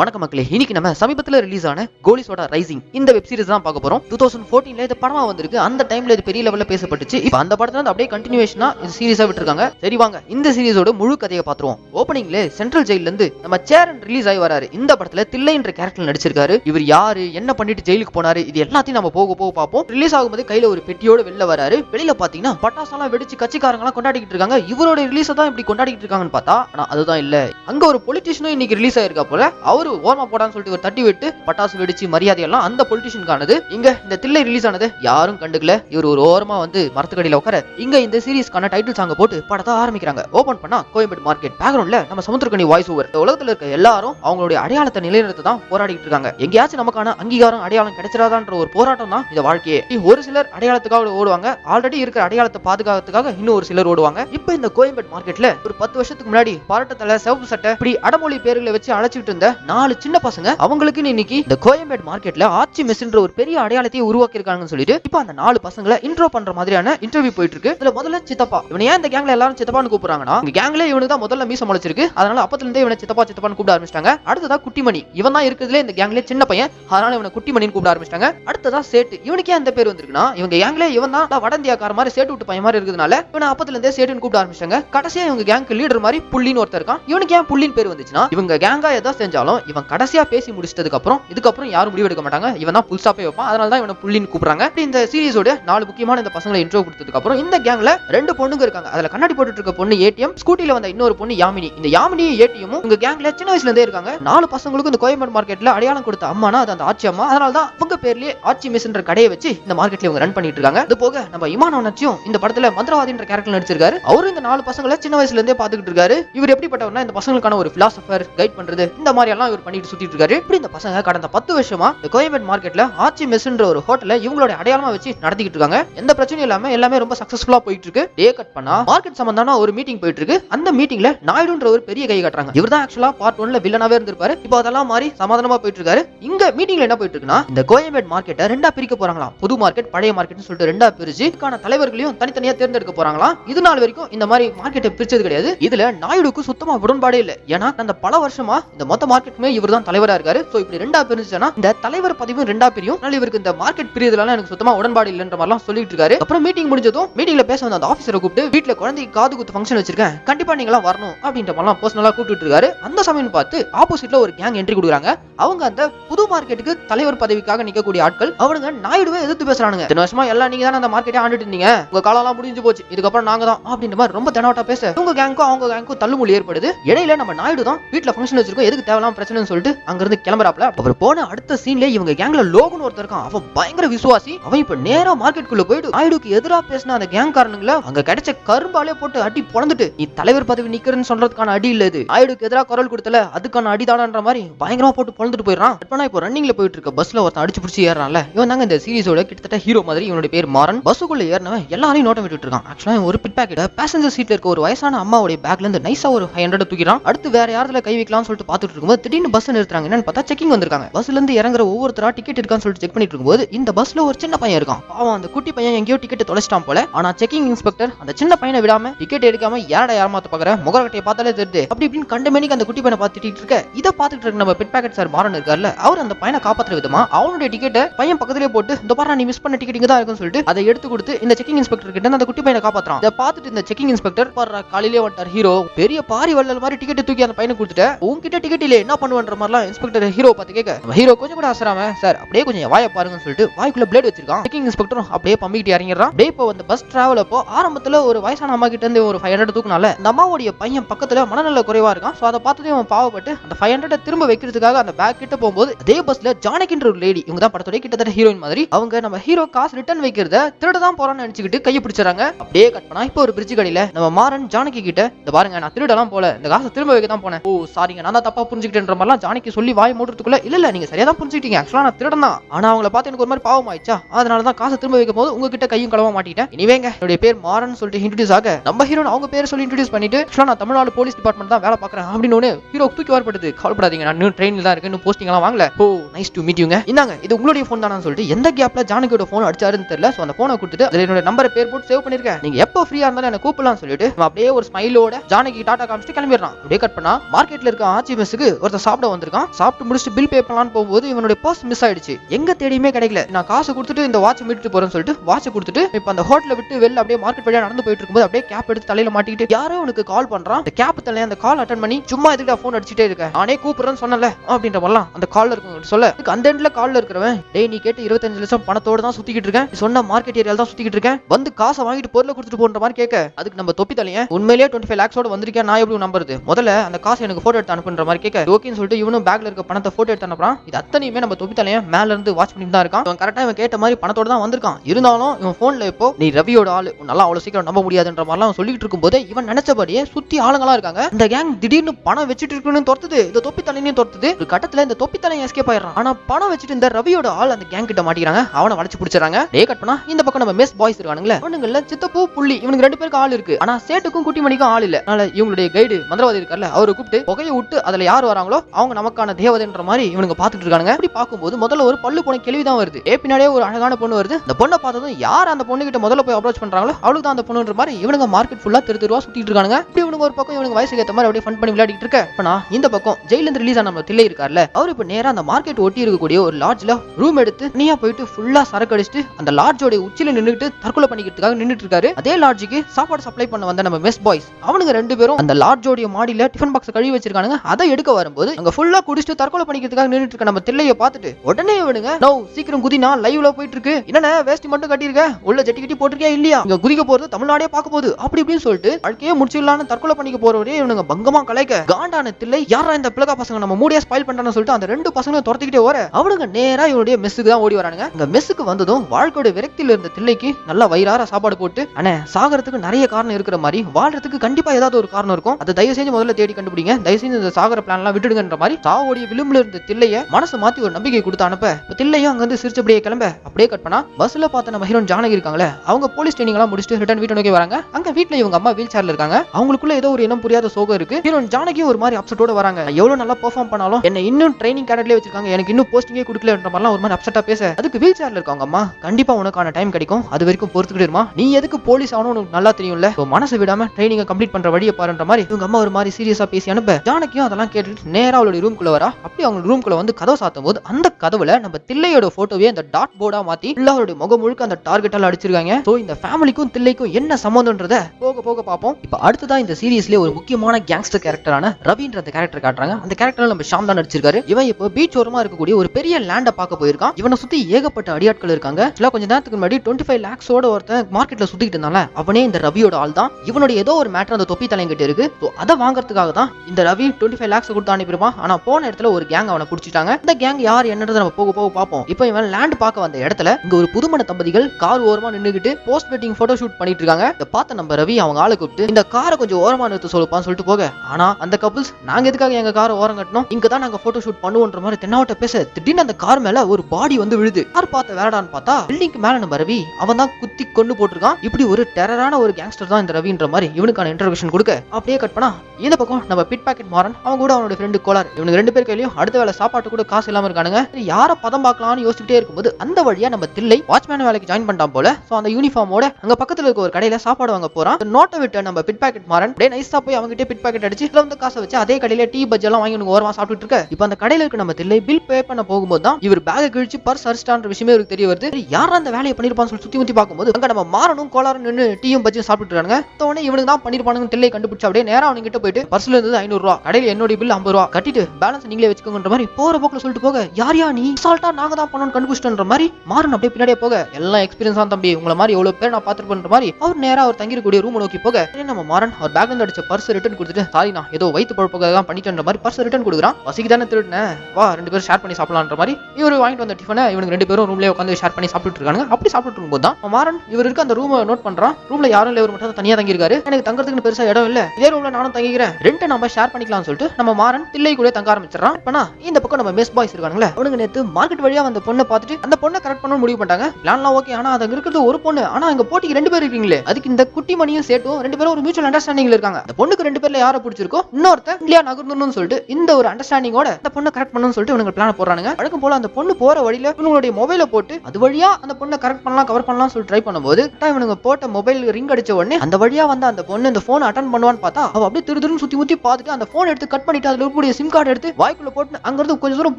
வணக்கம் மக்களே இன்னைக்கு நம்ம சமீபத்தில் ரிலீஸ் ஆன கோலிஸோட ரைசிங் இந்த வெப் சீரிஸ் தான் பார்க்க போறோம். டூ தௌசண்ட் ஃபோர்டீன்ல இது படமா வந்திருக்கு. அந்த டைம்ல இது பெரிய லெவல்ல பேசப்பட்டுச்சு. இப்போ அந்த படத்துல இருந்து அப்படியே கண்டினியூஷனா இது சீரிஸா விட்டுருக்காங்க. சரி வாங்க இந்த சீரிஸோட முழு கதையை பார்த்துருவோம். ஓப்பனிங்ல சென்ட்ரல் ஜெயில இருந்து நம்ம சேரன் ரிலீஸ் ஆகி வராரு. இந்த படத்துல தில்லைன்ற கேரக்டர் நடிச்சிருக்காரு. இவர் யாரு என்ன பண்ணிட்டு ஜெயிலுக்கு போனாரு இது எல்லாத்தையும் நம்ம போக போக பார்ப்போம். ரிலீஸ் ஆகும்போது கையில ஒரு பெட்டியோட வெளில வராரு. வெளியில பாத்தீங்கன்னா பட்டாசெல்லாம் வெடிச்சு கட்சிக்காரங்க எல்லாம் இருக்காங்க. இவரோட ரிலீஸ் தான் இப்படி கொண்டாடிக்கிட்டு இருக்காங்கன்னு பார்த்தா ஆனா அதுதான் இல்ல. அங்க ஒரு பொலிட்டிஷனும் இன்னைக்கு ரிலீஸ் ஆயிருக்கா போல? அவர் ஓரமா போடான்னு சொல்லிட்டு ஒரு தட்டி விட்டு பட்டாசு வெடிச்சு மரியாதை எல்லாம் அந்த பொலிட்டிஷியனுக்கானது இங்க இந்த தில்லை ரிலீஸ் ஆனது யாரும் கண்டுக்கல. இவர் ஒரு ஓரமா வந்து மரத்துக்கடியில உட்கார இங்க இந்த சீரீஸ்க்கான டைட்டில் சாங்க போட்டு படத்தை ஆரம்பிக்கிறாங்க. ஓபன் பண்ணா கோயம்பேடு மார்க்கெட் பேக்ரவுண்ட்ல நம்ம சமுத்திரக்கணி வாய்ஸ் ஓவர் உலகத்துல இருக்க எல்லாரும் அவங்களுடைய அடையாளத்தை நிலைநிறுத்த தான் போராடிட்டு இருக்காங்க. எங்கேயாச்சும் நமக்கான அங்கீகாரம் அடையாளம் கிடைச்சிடாதான்ற ஒரு போராட்டம் தான் இந்த வாழ்க்கையே. ஒரு சிலர் அடையாளத்துக்காக ஓடுவாங்க ஆல்ரெடி இருக்கிற அடையாளத்தை பாதுகாக்கிறதுக்காக இன்னும் ஒரு சிலர் ஓடுவாங்க. இப்போ இந்த கோயம்பேடு மார்க்கெட்ல ஒரு பத்து வருஷத்துக்கு முன்னாடி பாராட்டத்தலை சிவப்பு சட்டை இப்படி அடமொழி பேர்களை வச்சு அழைச்சிட்டு இருந்த நாலு சின்ன பசங்க அவங்களுக்கு இன்னைக்கு இந்த கோயம்பேடு மார்க்கெட்ல ஆட்சி மெஸ்ன்ற ஒரு பெரிய அடையாளத்தையே உருவாக்கியிருக்காங்கன்னு சொல்லிட்டு இப்போ அந்த நாலு பசங்களை இன்ட்ரோ பண்ற மாதிரியான இன்டர்வியூ போயிட்டு இருக்கு இதுல முதல்ல சித்தப்பா. இவனை ஏன் இந்த கேங்ல எல்லாரும் சித்தப்பான்னு கூப்பிடுறாங்கன்னா இந்த கேங்ல இவனுக்கு தான் முதல்ல மீசம் முளைச்சிருக்கு. அதனால அப்பத்துல இருந்தே இவனை சித்தப்பா சித்தப்பான்னு கூப்பிட ஆரம்பிச்சிட்டாங்க. அடுத்ததா குட்டிமணி. இவன் தான் இருக்கிறதுல இந்த கேங்ல சின்ன பையன். அதனால இவனை குட்டிமணின்னு கூப்பிட ஆரம்பிச்சிட்டாங்க. அடுத்ததா சேட்டு. இவனுக்கு ஏன் பேர் வந்திருக்குன்னா இவங்க கேங்ல இவன் தான் வடந்தியாக்கார மாதிரி சேட்டு விட்டு பையன் மாதிரி இருக்கிறதுனால இவனை அப்பத்துல இருந்தே சேட்டுன்னு கூப்பிட ஆரம்பிச்சிட்டாங்க. கடைசியா இவங்க கேங்க்கு லீடர் மாதிரி புள்ளின்னு ஒருத்தர் இருக்கான். இவனுக்கு ஏன் புள்ளின்னு பேர் வந்துச்சுன்னா இவங்க கேங்கா எதா செஞ்சாலும் இவன் கடைசியா பேசி முடிச்சிட்டதுக்கு அப்புறம் இதுக்கப்புறம் யாரும் முடிவு எடுக்க மாட்டாங்க. இவன் தான் புல் ஸ்டாப்பே வைப்பான். அதனால தான் இவனை புள்ளின்னு கூப்பிடுறாங்க. இந்த சீரிஸோட நாலு முக்கியமான இந்த பசங்களை இன்ட்ரோ கொடுத்ததுக்கு அப்புறம் இந்த கேங்ல ரெண்டு பொண்ணுங்க இருக்காங்க. அதுல கண்ணாடி போட்டுட்டு இருக்க பொண்ணு ஏடிஎம் ஸ்கூட்டில வந்த இன்னொரு பொண்ணு யாமினி. இந்த யாமினி ஏடிஎம்மும் உங்க கேங்ல சின்ன வயசுல இருந்தே இருக்காங்க. நாலு பசங்களுக்கும் இந்த கோயம்பேடு மார்க்கெட்ல அடையாளம் கொடுத்த அம்மானா அது அந்த ஆட்சி அம்மா. அதனால தான் உங்க பேர்லயே ஆட்சி மிஸ்ன்ற கடையை வச்சு இந்த மார்க்கெட்ல இவங்க ரன் பண்ணிட்டு இருக்காங்க. அது போக நம்ம இமான நச்சியும் இந்த படத்துல மந்திரவாதின்ற கேரக்டர் நடிச்சிருக்காரு. அவரும் இந்த நாலு பசங்களை சின்ன வயசுல இருந்தே பாத்துக்கிட்டு இருக்காரு. இவர் எப்படிப்பட்டவர்னா இந்த பசங்களுக்கான ஒரு பிலாசபர் கைட் பண்றது இந்த மாதிரி எல்லாம் இவர் பண்ணிட்டு சுத்திட்டு இருக்காரு. இப்படி இந்த பசங்க கடந்த பத்து வருஷமா இந்த கோயம்பேட் மார்க்கெட்ல ஆச்சி மெஸ்ன்ற ஒரு ஹோட்டல இவங்களோட அடையாளமா வச்சு நடத்திக்கிட்டு இருக்காங்க. எந்த பிரச்சனையும் இல்லாம எல்லாமே ரொம்ப சக்சஸ்ஃபுல்லா போயிட்டு இருக்கு. டே கட் பண்ணா மார்க்கெட் சம்பந்தமான ஒரு மீட்டிங் போயிட்டு இருக்கு. அந்த மீட்டிங்ல நாயுடுன்ற ஒரு பெரிய கை காட்டுறாங்க. இவர் தான் ஆக்சுவலா பார்ட் ஒன்ல வில்லனாவே இருந்திருப்பாரு. இப்போ அதெல்லாம் மாறி சமாதானமா போயிட்டு இருக்காரு. இங்க மீட்டிங்ல என்ன போயிட்டு இருக்குன்னா இந்த கோயம்பேட் மார்க்கெட்டை ரெண்டா பிரிக்க போறாங்களாம். புது மார்க்கெட் பழைய மார்க்கெட்னு சொல்லிட்டு ரெண்டா பிரிச்சு இதுக்கான தலைவர்களையும் தனித்தனியா தேர்ந்தெடுக்க போறாங்களாம். இது நாள் வரைக்கும் இந்த மாதிரி மார்க்கெட்டை பிரிச்சது கிடையாது. இதுல நாயுடுக்கு சுத்தமா உடன்பாடே இல்ல. ஏன்னா அந்த பல வருஷமா இந்த மொத்த மார்க்கெட் மார்க்கெட்டுமே இவர் தான் தலைவரா இருக்காரு. சோ இப்படி ரெண்டா பிரிஞ்சுச்சுன்னா இந்த தலைவர் பதவியும் ரெண்டா பிரியும். அதனால இவருக்கு இந்த மார்க்கெட் பிரியதுலாம் எனக்கு சுத்தமா உடன்பாடு இல்லைன்ற மாதிரிலாம் சொல்லிட்டு இருக்காரு. அப்புறம் மீட்டிங் முடிஞ்சதும் மீட்டிங்ல பேச வந்த அந்த ஆஃபீஸரை கூப்பிட்டு வீட்டுல குழந்தைக்கு காது குத்து ஃபங்க்ஷன் வச்சிருக்கேன். கண்டிப்பா நீங்க எல்லாம் வரணும் அப்படின்ற மாதிரிலாம் பர்சனலா கூப்பிட்டு இருக்காரு. அந்த சமயம் பார்த்து ஆப்போசிட்ல ஒரு கேங் என்ட்ரி கொடுக்குறாங்க. அவங்க அந்த புது மார்க்கெட்டுக்கு தலைவர் பதவிக்காக நிக்கக்கூடிய ஆட்கள் அவனுங்க நாயுடுவே எதிர்த்து பேசுறானுங்க. இத்தனை வருஷமா எல்லாம் நீங்க தானே அந்த மார்க்கெட்டே ஆண்டுட்டு இருந்தீங்க? உங்க காலம்லாம் முடிஞ்சு போச்சு. இதுக்கப்புறம் நாங்க தான் அப்படின்ற மாதிரி ரொம்ப தெனாவட்டா பேச உங்க கேங்க்கும் அவங்க கேங்க்கும் தள்ளுமொழி ஏற்படுது. இடையில நம்ம நாயுடு தான் வீட்டுல ஃபங்க்ஷன் வச்சிருக்கோம். எதுக்கு தேவையில்லாம ஆக்சிடென்ட் சொல்லிட்டு அங்க இருந்து கிளம்புறாப்ல. அவர் போன அடுத்த சீன்ல இவங்க கேங்ல லோகன் ஒருத்தர் இருக்கான். அவன் பயங்கர விசுவாசி. அவன் இப்ப நேரா மார்க்கெட்டுக்குள்ள போயிட்டு நாயுடுக்கு எதிரா பேசின அந்த கேங் காரனுங்கள அங்க கிடைச்ச கரும்பாலே போட்டு அடி பொழந்துட்டு நீ தலைவர் பதவி நிக்கிறன்னு சொல்றதுக்கான அடி இல்ல இது. நாயுடுக்கு எதிராக குரல் கொடுத்தல அதுக்கான அடிதானன்ற மாதிரி பயங்கரமா போட்டு பொழந்துட்டு போயிடறான். பண்ணா இப்போ ரன்னிங்ல போயிட்டு இருக்க பஸ்ல ஒருத்தன் அடிச்சு பிடிச்சி ஏறான்ல இவன் தாங்க இந்த சீரிஸோட கிட்டத்தட்ட ஹீரோ மாதிரி இவனுடைய பேர் மாறன். பஸ்ஸுக்குள்ள ஏறினவன் எல்லாரையும் நோட்டம் விட்டுட்டு இருக்கான். ஆக்சுவலா ஒரு பிட் பேக்கெட் பேசஞ்சர் சீட்ல இருக்க ஒரு வயசான அம்மாவுடைய பேக்ல இருந்து நைஸா ஒரு ஹண்ட்ரட் தூக்கிறான் அடுத்து வேற யாரத்துல கை வைக்கலாம்னு சொல்லிட்டு பாத்துட்டு இருக்கும்போது திடீர்னு பஸ் நிறுத்துறாங்க. என்னன்னு பார்த்தா செக்கிங் வந்திருக்காங்க. பஸ்ல இருந்து இறங்குற ஒவ்வொருத்தரா டிக்கெட் இருக்கான்னு சொல்லிட்டு செக் பண்ணிட்டு இருக்கும்போது இந்த பஸ்ல ஒரு சின்ன பையன் இருக்கான். பாவம் அந்த குட்டி பையன் எங்கேயோ டிக்கெட் தொலைச்சிட்டான் போல. ஆனா செக்கிங் இன்ஸ்பெக்டர் அந்த சின்ன பையனை விடாம டிக்கெட் எடுக்காம யாரடா ஏமாத்த பாக்குற? முகரக்கட்டையை பார்த்தாலே தெரியுது. அப்படி இப்படின்னு கண்டமேனிக்கு அந்த குட்டி பையனை பார்த்துட்டு இருக்க. இதை பார்த்துட்டு இருக்க நம்ம பிட் பேக்கெட் சார் மாறன் இருக்கார்ல அவர் அந்த பையனை காப்பாத்துற விதமா அவனுடைய டிக்கெட்டை பையன் பக்கத்திலே போட்டு இந்த பாரு நீ மிஸ் பண்ண டிக்கெட் இங்க தான் இருக்குன்னு சொல்லிட்டு அதை எடுத்து கொடுத்து இந்த செக்கிங் இன்ஸ்பெக்டர் கிட்ட அந்த குட்டி பையனை காப்பாத்துறான். இதை பார்த்துட்டு இந்த செக்கிங் இன்ஸ்பெக்டர் பாரு காலையிலே வந்துட்டார் ஹீரோ பெரிய பாரி வள்ளல் மாதிரி டிக்கெட் தூக்கி அந்த பையனை கொடுத்துட்டு. உன்கிட்ட டிக்கெட் இல்லையே என்ன பண்ணுவன்ற மாதிரிலாம் இன்ஸ்பெக்டர் ஹீரோ பார்த்து கேட்க ஹீரோ கொஞ்சம் கூட அசராம சார் அப்படியே கொஞ்சம் வாயை பாருங்கன்னு சொல்லிட்டு வாய்க்குள்ள பிளேட் வச்சிருக்கான். செக்கிங் இன்ஸ்பெக்டரும் அப்படியே பம்பிக்கிட்டு இறங்கிடுறான். அப்படியே இப்போ அந்த பஸ் டிராவல் அப்போ ஆரம்பத்தில் ஒரு வயசான அம்மா கிட்ட இருந்து ஒரு ஃபைவ் ஹண்ட்ரட் தூக்குனால இந்த அம்மாவுடைய பையன் பக்கத்துல மனநல குறைவா இருக்கான். சோ அதை பார்த்ததே அவன் பாவப்பட்டு அந்த ஃபைவ் ஹண்ட்ரட் திரும்ப வைக்கிறதுக்காக அந்த பேக் கிட்ட போகும்போது அதே பஸ்ல ஜானகின்ற ஒரு லேடி இவங்க தான் படத்துடைய கிட்டத்தட்ட ஹீரோயின் மாதிரி அவங்க நம்ம ஹீரோ காசு ரிட்டர்ன் வைக்கிறத திருட தான் போறான்னு நினைச்சுக்கிட்டு கையை பிடிச்சாங்க அப்படியே கட் பண்ணா இப்போ ஒரு பிரிட்ஜ் கடையில நம்ம மாறன் ஜானகி கிட்ட இந்த பாருங்க நான் திருடலாம் போல இந்த காசை திரும்ப வைக்க தான் போனேன். ஓ சாரிங்க நான் தான் தப்பா புரிஞ்சுக்கிட்டேன் அப்படின்ற மாதிரிலாம் ஜானிக்கு சொல்லி வாய் மூடுறதுக்குள்ள இல்ல இல்ல நீங்க சரியா தான் புரிஞ்சுக்கிட்டீங்க ஆக்சுவலா நான் திருடன்? தான் ஆனா அவங்கள பார்த்து எனக்கு ஒரு மாதிரி பாவம் ஆயிடுச்சா? அதனால தான் காசை திரும்ப வைக்கும் போது உங்ககிட்ட கையும் களவா மாட்டிட்டேன். இனிவேங்க என்னுடைய பேர் மாறன் சொல்லிட்டு இன்ட்ரடியூஸ் ஆக நம்ம ஹீரோ அவங்க பேர் சொல்லி இன்ட்ரடியூஸ் பண்ணிட்டு ஆக்சுவலா நான் தமிழ்நாடு போலீஸ் டிபார்ட்மெண்ட் தான் வேலை பார்க்கறேன். அப்படின்னு ஹீரோ தூக்கி வரப்படுது கவலைப்படாதீங்க நான் இன்னும் ட்ரெயினில் தான் இருக்கு இன்னும் போஸ்டிங் எல்லாம் வாங்கல. ஓ நைஸ் டு மீட் யூங்க இந்தாங்க இது உங்களுடைய ஃபோன் தானு சொல்லிட்டு எந்த கேப்ல ஜானகியோட ஃபோன் அடிச்சாருன்னு தெரியல ஸோ அந்த ஃபோனை கொடுத்துட்டு என்னோட நம்பரை பேர் போட்டு சேவ் பண்ணிருக்கேன். நீங்க எப்போ ஃப்ரீயா இருந்தாலும் எனக்கு கூப்பிடலாம் சொல்லிட்டு அப்படியே ஒரு ஸ்மைலோட ஜானகி டாடா காமிச்சிட்டு கிளம்பிடுறான். அப்படியே கட் பண்ணா மார்க்கெட்ல இருக்க ஆச்சி மெஸ்ஸுக்கு ஒருத்தர் ஒருத்தன் சாப்பிட வந்திருக்கான். சாப்பிட்டு முடிச்சுட்டு பில் பே பண்ணலான்னு போகும்போது இவனுடைய பர்ஸ் மிஸ் ஆயிடுச்சு. எங்க தேடியுமே கிடைக்கல. நான் காசு கொடுத்துட்டு இந்த வாட்ச் மீட்டு போறேன்னு சொல்லிட்டு வாட்ச் கொடுத்துட்டு இப்ப அந்த ஹோட்டல விட்டு வெளில அப்படியே மார்க்கெட் வழியா நடந்து போயிட்டு இருக்கும்போது அப்படியே கேப் எடுத்து தலையில மாட்டிக்கிட்டு யாரோ உனக்கு கால் பண்றான்? அந்த கேப் தலைய அந்த கால் அட்டன் பண்ணி சும்மா எதுக்கு ஃபோன் அடிச்சுட்டே இருக்க? நானே கூப்பிடுறேன்னு சொன்னல அப்படின்ற மாதிரிலாம் அந்த கால்ல இருக்கும் சொல்ல இதுக்கு அந்த எண்ட்ல கால்ல இருக்கிறவன் டேய் நீ கேட்டு இருபத்தஞ்சு லட்சம் பணத்தோட தான் சுத்திக்கிட்டு இருக்கேன். சொன்ன மார்க்கெட் ஏரியால தான் சுத்திக்கிட்டு இருக்கேன். வந்து காசை வாங்கிட்டு பொருளை கொடுத்துட்டு போன்ற மாதிரி கேட்க. அதுக்கு நம்ம தொப்பி தலையன் உண்மையிலேயே டுவெண்ட்டி ஃபைவ் லேக்ஸோட வந்திருக்கேன் நான் எப்படி நம்புறது? முதல்ல அந்த காசை எனக்கு போட்டோ எடுத்து அனுப்புன்ற மாதிரி கேட்க. ஓகே சொல்லிட்டு இவனும் பேக்ல இருக்க பணத்தை போட்டோ எடுத்து அனுப்புறான். இது அத்தனையுமே நம்ம தொப்பி மேல இருந்து வாட்ச் பண்ணிட்டு தான் இருக்கான். இவன் கரெக்டா இவன் கேட்ட மாதிரி பணத்தோட தான் வந்திருக்கான். இருந்தாலும் இவன் போன்ல இப்போ நீ ரவியோட ஆளு. நல்லா அவ்வளவு சீக்கிரம் நம்ப முடியாதுன்ற மாதிரிலாம் அவன் சொல்லிட்டு இருக்கும்போது இவன் நினைச்சபடியே சுத்தி ஆளுங்களா இருக்காங்க. இந்த கேங் திடீர்னு பணம் வச்சுட்டு இருக்குன்னு துரத்துது. இந்த தொப்பித்தலையும் தலையும் ஒரு கட்டத்துல இந்த தொப்பித்தலையும் எஸ்கேப் ஆயிடுறான். ஆனா பணம் வச்சுட்டு இந்த ரவியோட ஆள் அந்த கேங் கிட்ட மாட்டிக்கிறாங்க. அவனை வளைச்சு பிடிச்சாங்க டே கட் பண்ணா இந்த பக்கம் நம்ம மெஸ் பாய்ஸ் இருக்கானுங்களே. அவனுங்கள்ல சித்தப்பூ புள்ளி இவனுக்கு ரெண்டு பேருக்கு ஆள் இருக்கு. ஆனா சேட்டுக்கும் குட்டிமணிக்கும் ஆள் இல்ல. அதனால இவங்களுடைய கைடு மந்திரவாதி இருக்கார்ல அவரை கூப்பிட்டு புகையை விட்டு அதுல யார் வராங்களோ அவங்க நமக்கான தேவதைன்ற மாதிரி இவனுங்க பாத்துட்டு இருக்காங்க அப்படி பார்க்கும்போது முதல்ல ஒரு பல்லு போன கேள்வி தான் வருது. ஏ பின்னாடியே ஒரு அழகான பொண்ணு வருது. அந்த பொண்ணை பார்த்ததும் யார் அந்த பொண்ணு கிட்ட முதல்ல போய் அப்ரோச் பண்றாங்களோ அவளுக்கு தான் அந்த பொண்ணுன்ற மாதிரி இவனுங்க மார்க்கெட் ஃபுல்லா தெரு திருவா சுத்திட்டு இருக்காங்க இப்படி இவனுக்கு ஒரு பக்கம் இவனுக்கு வயசுக்கு ஏத்த மாதிரி அப்படியே ஃபன் பண்ணி விளையாடிட்டு இருக்க. நான் இந்த பக்கம் ஜெயில இருந்து ரிலீஸ் ஆன நம்ம தில்லை இருக்கார்ல அவர் இப்ப நேரா அந்த மார்க்கெட் ஒட்டி இருக்கக்கூடிய ஒரு லாட்ஜ்ல ரூம் எடுத்து நீயா போயிட்டு ஃபுல்லா சரக்கு அடிச்சுட்டு அந்த லாட்ஜோட உச்சில நின்னுட்டு தற்கொலை பண்ணிக்கிறதுக்காக நின்னுட்டு இருக்காரு. அதே லாட்ஜுக்கு சாப்பாடு சப்ளை பண்ண வந்த நம்ம மெஸ் பாய்ஸ் அவனுங்க ரெண்டு பேரும் அந்த லாட்ஜோடைய மாடியில டிஃபன் பாக்ஸ் கழுவி வச்சிருக்கானுங்க. அதை எடுக்க வரும்போது அங்க ஃபுல்லா குடிச்சிட்டு தற்கொலை பண்ணிக்கிறதுக்காக நின்னுட்டு இருக்க நம்ம தில்லைய பார்த்துட்டு உடனே இவனுங்க நோ சீக்கிரம் குதினா லைவ்ல போயிட்டு இருக்கு. என்னண்ணே வேஷ்டி மட்டும் கட்டியிருக்க? உள்ள ஜட்டி கட்டி போட்டிருக்கியா இல்லையா? இங்க குதிக்க போறது தமிழ்நாடே பார்க்க போகுது. அப்படி இப்படின்னு சொல்லிட்டு வாழ்க்கையே முடிச்சிடலாம்னு தற்கொலை பண்ணிக்க போறவரே இவனுங்க பங்கமா கலைக்க காண்டான தில்லை யாரா இந்த பிளகா பசங்க? நம்ம மூடியா ஸ்பாயில் பண்றான்னு சொல்லிட்டு அந்த ரெண்டு பசங்களும் துரத்திக்கிட்டே வர அவனுங்க நேரா இவனுடைய மெஸ்ஸுக்கு தான் ஓடி வரானுங்க. இந்த மெஸ்ஸுக்கு வந்ததும் வாழ்க்கையோட விரக்தியில இருந்த தில்லைக்கு நல்லா வயிறார சாப்பாடு போட்டு அண்ணே சாகறதுக்கு நிறைய காரணம் இருக்கிற மாதிரி வாழ்றதுக்கு கண்டிப்பா ஏதாவது ஒரு காரணம் இருக்கும். அதை தயவு செஞ்சு முதல்ல தேடி கண்டுபிடிங்க. தயவு செஞ்சு இந்த சாகர பிளான் எல்லாம் விட்டுடுங்கன்ற மாதிரி சாவோடைய விளிம்புல இருந்த தில்லைய மனசு மாத்தி ஒரு நம்பிக்கை கொடுத்து அனுப்ப. தில்லையும் அங்க வந்து சிரிச்சபடியே கிளம்ப. அப்படியே கட் பண்ணா பஸ்ல பார்த்த நம்ம ஹீரோன் ஜானகி இருக்காங்களே அவங்க போலீஸ் ட்ரைனிங் எல்லாம் முடிச்சுட்டு ரிட்டர்ன் வீட்டு நோக்கி வராங்க. அங்க வீட்ல இவங்க அம்மா வீல் சேர்ல இருக்காங்க. அவங்களுக்குள்ள ஏதோ ஒரு இனம் புரியாத சோகம் இருக்கு. ஹீரோன் ஜானகியும் ஒரு மாதிரி அப்செட்டோட வராங்க. எவ்வளவு நல்லா பெர்ஃபார்ம் பண்ணாலும் என்ன இன்னும் ட்ரைனிங் கேடட்லயே வச்சிருக்காங்க. எனக்கு இன்னும் போஸ்டிங்கே கொடுக்கலன்ற மாதிரிலாம் ஒரு மாதிரி அப்செட்டா பேச. அதுக்கு வீல் சேர்ல இருக்காங்க அம்மா. கண்டிப்பா உனக்கான டைம் கிடைக்கும். அது வரைக்கும் பொறுத்துக்கிட்டுமா நீ எதுக்கு போலீஸ் ஆகணும் உனக்கு நல்லா தெரியும்ல? So, மனசு விடாம ட்ரைனிங் கம்ப்ளீட் பண்ற வழியை பாருன்ற மாதிரி இவங்க அம்மா ஒரு மாதிரி சீரியஸா பேசி அனுப்ப. ஜானகியும் அதெல்லாம் கேட்டுட்டு நேரா அவளுடைய ரூம்குள்ள வரா. அப்படி அவங்க ரூம்குள்ள வந்து கதவை சாத்தும் போது அந்த கதவுல நம்ம தில்லையோட போட்டோவே அந்த டாட் போர்டா மாத்தி இல்ல அவருடைய முகம் முழுக்க அந்த டார்கெட்டால அடிச்சிருக்காங்க. சோ இந்த ஃபேமிலிக்கும் தில்லைக்கும் என்ன சம்பந்தம்ன்றத போக போக பார்ப்போம். இப்போ அடுத்ததா இந்த சீரிஸ்ல ஒரு முக்கியமான கேங்ஸ்டர் கேரக்டரான ரவின்ற அந்த கேரக்டர் காட்டுறாங்க. அந்த கேரக்டர் நம்ம ஷாம் தான் நடிச்சிருக்காரு. இவன் இப்போ பீச் ஓரமா இருக்கக்கூடிய ஒரு பெரிய லேண்ட பார்க்க போயிருக்கான். இவனை சுத்தி ஏகப்பட்ட அடியாட்கள் இருக்காங்க. சில கொஞ்ச நேரத்துக்கு முன்னாடி டுவெண்ட்டி ஃபைவ் லேக்ஸோட ஒருத்தன் மார்க்கெட்ல சுத்திக்கிட்டு இருந்தால அவனே இந்த ரவியோட ஆள் தான் இவனுடைய ஏதோ ஒரு மேட்டர் அந்த தொப்பி தலைங்கிட்ட இருக்கு. ஸோ அதை வாங்குறதுக்காக தான் இந்த ரவி டுவெண்ட்டி ஃபைவ் லேக்ஸ் கொடுத்து அனுப்பியிருப்பான் ஆனா போன இடத்துல ஒரு கேங் அவனை பிடிச்சிட்டாங்க. இந்த கேங் யார் என்னன்றதை நம்ம போக போக பார்ப்போம். இப்போ இவன் லேண்ட் பார்க்க வந்த இடத்துல இங்க ஒரு புதுமண தம்பதிகள் கார் ஓரமா நின்னுகிட்டு போஸ்ட் வெட்டிங் போட்டோ ஷூட் பண்ணிட்டு இருக்காங்க. இதை பார்த்த நம்ம ரவி அவங்க ஆளை கூப்பிட்டு இந்த காரை கொஞ்சம் ஓரமா நிறுத்த சொல்லுப்பான்னு சொல்லிட்டு போக. ஆனா அந்த கப்புள்ஸ் நாங்க எதுக்காக எங்க காரை ஓரம் கட்டணும் இங்க தான் நாங்க போட்டோ ஷூட் பண்ணுவோன்ற மாதிரி தென்னாவட்ட பேச. திடீர்னு அந்த கார் மேல ஒரு பாடி வந்து விழுது. கார் பார்த்த வேறடான்னு பார்த்தா பில்டிங்க்கு மேல நம்ம ரவி அவன் தான் குத்தி கொண்டு போட்டிருக்கான். இப்படி ஒரு டெரரான ஒரு கேங்ஸ்டர் தான் இந்த ரவின்ற மாதிரி இவனுக்கான இன்ட்ரோடக்ஷன் கொடுக்க. அப்படியே கட் பண்ணா இந்த பக்கம் நம்ம பிட் பாக்கெட் மாறன் அவன் கூட அவனோட ஃப்ரெண்டு கோளாறு. இவனுக்கு ரெண்டு பேர் கையிலயும் அடுத்த வேலை சாப்பாட்டு கூட காசு இல்லாம இருக்கானுங்க. யார பதம் பார்க்கலாம்னு யோசிச்சுட்டே இருக்கும்போது அந்த வழியா நம்ம தில்லை வாட்ச்மேன் வேலைக்கு ஜாயின் பண்ணிட்டான் போல. சோ அந்த யூனிஃபார்மோட அங்க பக்கத்துல இருக்க ஒரு கடையில சாப்பாடு வாங்க போறான். நோட்டை விட்டு நம்ம பிட் பாக்கெட் மாறன். டே நைஸா போய் அவங்ககிட்ட பிட் பாக்கெட் அடிச்சு இதுல வந்து காசை வச்சு அதே கடையில டீ பஜ்ஜி எல்லாம் வாங்கி உனக்கு ஓரமா சாப்பிட்டு இருக்க. இப்போ அந்த கடையில இருக்க நம்ம தில்லை பில் பே பண்ண போகும்போது தான் இவர் பேக கிழிச்சு பர்ஸ் அரிச்சிட்டான்ற விஷயமே இவருக்கு தெரிய வருது. யாரா அந்த வேலையை பண்ணிருப்பான்னு சொல்லி சுத்தி முத்தி பார்க்கும்போது அங்க நம்ம மாறனும் கோளாரும் நின்று டீயும் பஜ்ஜியும் சாப்பிட்டு இருக்காங்க தோணே இவனுக்கு தான் பண்ணிருப்பானுங்க தில்லை கண்டுபிடிச்சு அப்படியே நேரம் அவனுக்கு கிட்ட போயிட்டு பர்ஸ்ல இருந்தது ஐநூறு ரூபா கடையில என்னோட பில் ஐம்பது ரூபா. கட்டிட்டு பேலன்ஸ் நீங்களே வச்சுக்கோங்கன்ற மாதிரி போற போக்குல சொல்லிட்டு போக. யார் யா நீ? சால்ட்டா நாங்க தான் பண்ணணும் கண்டுபிடிச்சிட்டன்ற மாதிரி மாறன் அப்படியே பின்னாடியே போக. எல்லாம் எக்ஸ்பீரியன்ஸ் தான் தம்பி உங்களை மாதிரி எவ்வளவு பேர் நான் பார்த்துருப்பேன்ற மாதிரி அவர் நேரா அவர் தங்கிருக்கூடிய ரூம் நோக்கி போக. நம்ம மாறன் அவர் பேக்ல இருந்து அடிச்ச பர்ஸ் ரிட்டர்ன் கொடுத்துட்டு சாரி நான் ஏதோ வயிற்று போக தான் பண்ணிட்டேன்ற மாதிரி பர்ஸ் ரிட்டர்ன் கொடுக்குறான். வசிக்கு தானே திருடினேன் வா ரெண்டு பேரும் ஷேர் பண்ணி சாப்பிடலான்ற மாதிரி இவர் வாங்கிட்டு வந்த டிஃபனை இவனுக்கு ரெண்டு பேரும் ரூம்லயே உட்காந்து ஷேர் பண்ணி சாப்பிட்டு இருக்காங்க அப்படி சாப்பிட்டு இருக்கும்போது தான் மாறன் இவர் இருக்க அந்த ரூமை நோட் பண்றான். ரூம்ல யாரும் இல்லை இவர் மட்டும் தனியா தங்கியிருக்காரு. எனக்கு தங்கறதுக்கு பெருசா இடம் இல்ல. இதே ரூம்ல நானும் தங்கிக்கிறேன். ரெண்டு நம்ம ஷேர் பண்ணிக்கலாம்னு சொல்லிட்டு நம்ம மாறன் தில்லை கூட தங்க ஆரம்பிச்சிடறான். பண்ணா இந்த பக்கம் நம்ம மெஸ் பாய்ஸ் இருக்கானுங்களே அவனுங்க நேத்து மார்க்கெட் வழியா அந்த பொண்ணை பார்த்துட்டு அந்த பொண்ணை கரெக்ட் பண்ண முடிவு பண்ணிட்டாங்க. பிளான்லாம் ஓகே ஆனா அது அங்க இருக்கிறது ஒரு பொண்ணு. ஆனா அங்க போட்டிக்கு ரெண்டு பேர் இருக்கீங்களே அதுக்கு இந்த குட்டி மணியும் சேட்டும் ரெண்டு பேரும் ஒரு மியூச்சுவல் அண்டர்ஸ்டாண்டிங்ல இருக்காங்க. அந்த பொண்ணுக்கு ரெண்டு பேர்ல யாரை பிடிச்சிருக்கோ இன்னொருத்த இல்லையா நகர்ந்துன்னு சொல்லிட்டு இந்த ஒரு அண்டர்ஸ்டாண்டிங்கோட அந்த பொண்ணை கரெக்ட் பண்ணணும்னு சொல்லிட்டு இவங்க பிளான் போறானுங்க வழக்கம் போல அந்த பொண்ணு போற வழியில இவங்களுடைய மொபைலை போட்டு அது வழியா அந்த பொண்ணை கரெக்ட் பண்ணலாம் கவர் பண்ணலாம் சொல்லி ட்ரை பண்ணும்போது இவனுங்க போட்ட மொபைல் ரிங் அடிச்ச உடனே அந்த வழியா வந்து அந்த பொண்ணு இந்த போன் அட்டன் பண்ணுவான்னு பார்த்தா அவ அப்படியே திரு திருன்னு சுத்தி முத்தி பார்த்துட்டு அந்த போன் எடுத்து கட் பண்ணிட்டு அதுல இருக்கக்கூடிய சிம் கார்டு எடுத்து வாய்க்குள்ள போட்டு அங்கிருந்து கொஞ்சம் தூரம்